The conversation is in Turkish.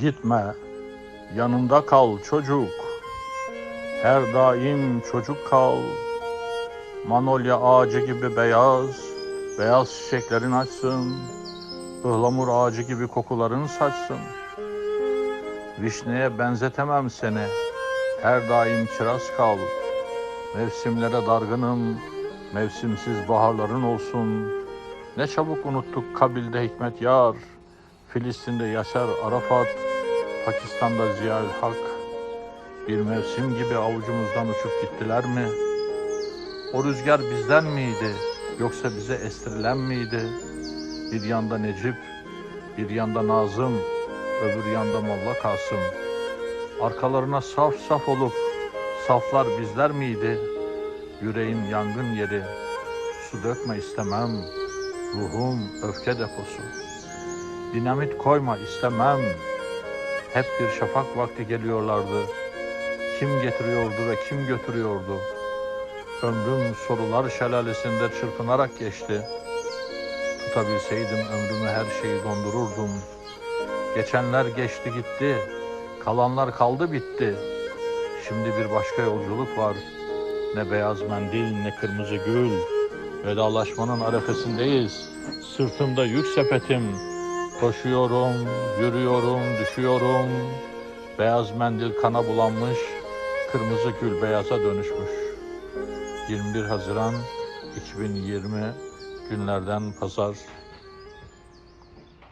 Gitme, yanımda kal çocuk. Her daim çocuk kal. Manolya ağacı gibi beyaz, beyaz çiçeklerin açsın. Ihlamur ağacı gibi kokuların saçsın. Vişneye benzetemem seni. Her daim kiraz kal. Mevsimlere dargınım. Mevsimsiz baharların olsun. Ne çabuk unuttuk Kabil'de Hikmet Yar. Filistin'de Yaşar Arafat. Pakistan'da Ziya Hak. Bir mevsim gibi avucumuzdan uçup gittiler mi? O rüzgar bizden miydi? Yoksa bize estirilen miydi? Bir yanda Necip, bir yanda Nazım, öbür yanda Molla Kasım. Arkalarına saf saf olup saflar bizler miydi? Yüreğim yangın yeri, su dökme istemem. Ruhum öfke deposu. Dinamit koyma istemem. Hep bir şafak vakti geliyorlardı. Kim getiriyordu ve kim götürüyordu? Ömrüm sorular şelalesinde çırpınarak geçti. Tutabilseydim ömrümü her şeyi dondururdum. Geçenler geçti gitti. Kalanlar kaldı bitti. Şimdi bir başka yolculuk var. Ne beyaz mendil ne kırmızı gül. Vedalaşmanın arefesindeyiz. Sırtımda yük sepetim. Koşuyorum, yürüyorum, düşüyorum. Beyaz mendil kana bulanmış. Kırmızı gül beyaza dönüşmüş. 21 Haziran 2020 günlerden pazar